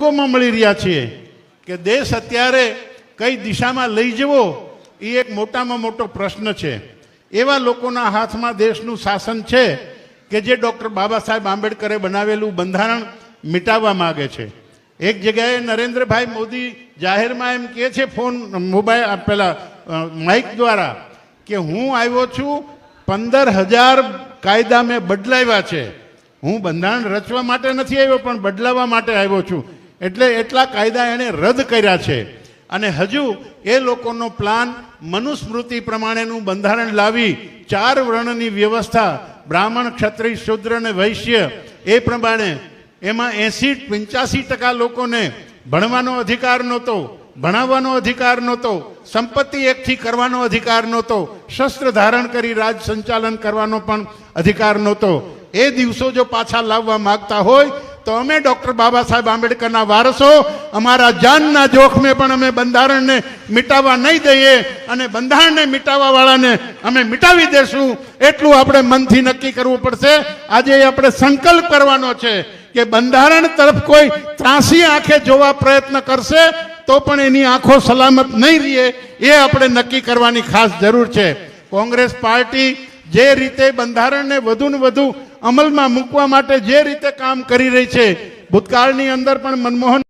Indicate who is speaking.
Speaker 1: લોકોમાં મળી રહ્યા છીએ કે દેશ અત્યારે કઈ દિશામાં લઈ જવો, એ એક મોટામાં મોટો પ્રશ્ન છે. એવા લોકોના હાથમાં દેશનું શાસન છે કે જે ડૉક્ટર બાબા સાહેબ આંબેડકરે બનાવેલું બંધારણ મિટાવવા માગે છે. એક જગ્યાએ નરેન્દ્રભાઈ મોદી જાહેરમાં એમ કહે છે, ફોન, મોબાઈલ પેલા માઇક દ્વારા કે હું આવ્યો છું, પંદર હજાર કાયદા મેં બદલાવ્યા છે. હું બંધારણ રચવા માટે નથી આવ્યો, પણ બદલાવવા માટે આવ્યો છું. એટલે એટલા કાયદા એણે રદ કર્યા છે. અને હજુ એ લોકોનો પ્લાન મનુસ્મૃતિ પ્રમાણેનું બંધારણ લાવી ચાર વર્ણની વ્યવસ્થા બ્રાહ્મણ, ક્ષત્રિય, શુદ્ર અને વૈશ્ય એ પ્રમાણે એમાં એંસી, પંચ્યાસી ટકા લોકોને ભણવાનો અધિકાર નહોતો, ભણાવવાનો અધિકાર નહોતો, સંપત્તિ એકઠી કરવાનો અધિકાર નહોતો, શસ્ત્ર ધારણ કરી રાજ સંચાલન કરવાનો પણ અધિકાર નહોતો. એ દિવસો જો પાછા લાવવા માગતા હોય તો અમે ડોક્ટર બાબા સાહેબ આંબેડકરના વારસો, અમારા જાનના જોખમે પણ અમે બંધારણને મિટાવવા નહીં દઈએ અને બંધારણને મિટાવવા વાળાને અમે મિટાવી દેશું. એટલું આપણે મનથી નક્કી કરવું પડશે. આજે આપણે સંકલ્પ કરવાનો છે કે બંધારણ તરફ કોઈ ત્રાસી આંખે જોવા પ્રયત્ન કરશે તો પણ એની આંખો સલામત નહીં રહીએ એ આપણે નક્કી કરવાની ખાસ જરૂર છે. કોંગ્રેસ પાર્ટી જે રીતે બંધારણને વધુ ને વધુ અમલમાં મૂકવા માટે જે રીતે કામ કરી રહી છે ભૂતકાળની અંદર પણ મનમોહન